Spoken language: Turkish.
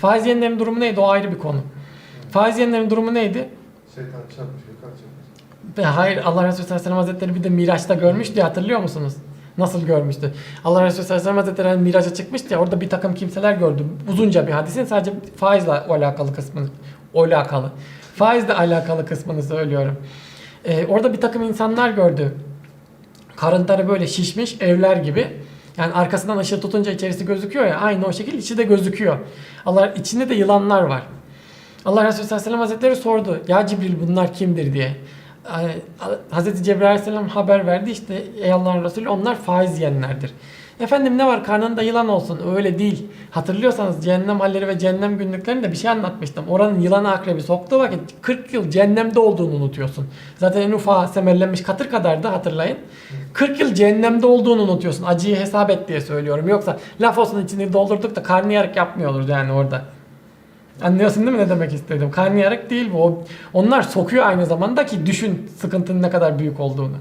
Faiz yiyenlerin durumu neydi? O ayrı bir konu. Faiz yiyenlerin durumu neydi? Şeytan çarpmış, gökhan çarpmış. Hayır Allah Resulü sallallahu aleyhi ve sellem hazretleri bir de Miraç'ta görmüş diye hatırlıyor musunuz? Nasıl görmüştü? Allah Resulü sallallahu aleyhi ve sellem hazretleri hani Miraç'a çıkmıştı ya orada bir takım kimseler gördü. Uzunca bir hadisin sadece faizle alakalı kısmını alakalı. Faizle alakalı kısmını söylüyorum. Ee, orada bir takım insanlar gördü. Karınları böyle şişmiş evler gibi. Yani arkasından ışığı tutunca içerisi gözüküyor ya aynı o şekilde içi de gözüküyor. Allah içinde de yılanlar var. Allah Resulü sallallahu aleyhi ve sellem hazretleri sordu. Ya Cibril bunlar kimdir diye. Hazreti Cebrail aleyhisselam haber verdi işte ey Allah'ın Resulü onlar faiz yiyenlerdir. Efendim ne var karnında yılan olsun öyle değil. Hatırlıyorsanız cehennem halleri ve cehennem günlüklerinde bir şey anlatmıştım. Oranın yılanı akrebi soktuğu vakit 40 yıl cehennemde olduğunu unutuyorsun. Zaten en ufağı semerlenmiş katır kadardı hatırlayın. 40 yıl cehennemde olduğunu unutuyorsun. Acıyı hesap et diye söylüyorum. Yoksa laf olsun içini doldurduk da karnıyarık yapmıyoruz yani orada. Anlıyorsun değil mi ne demek istedim? Karnıyarık değil bu. Onlar sokuyor aynı zamanda ki düşün sıkıntının ne kadar büyük olduğunu.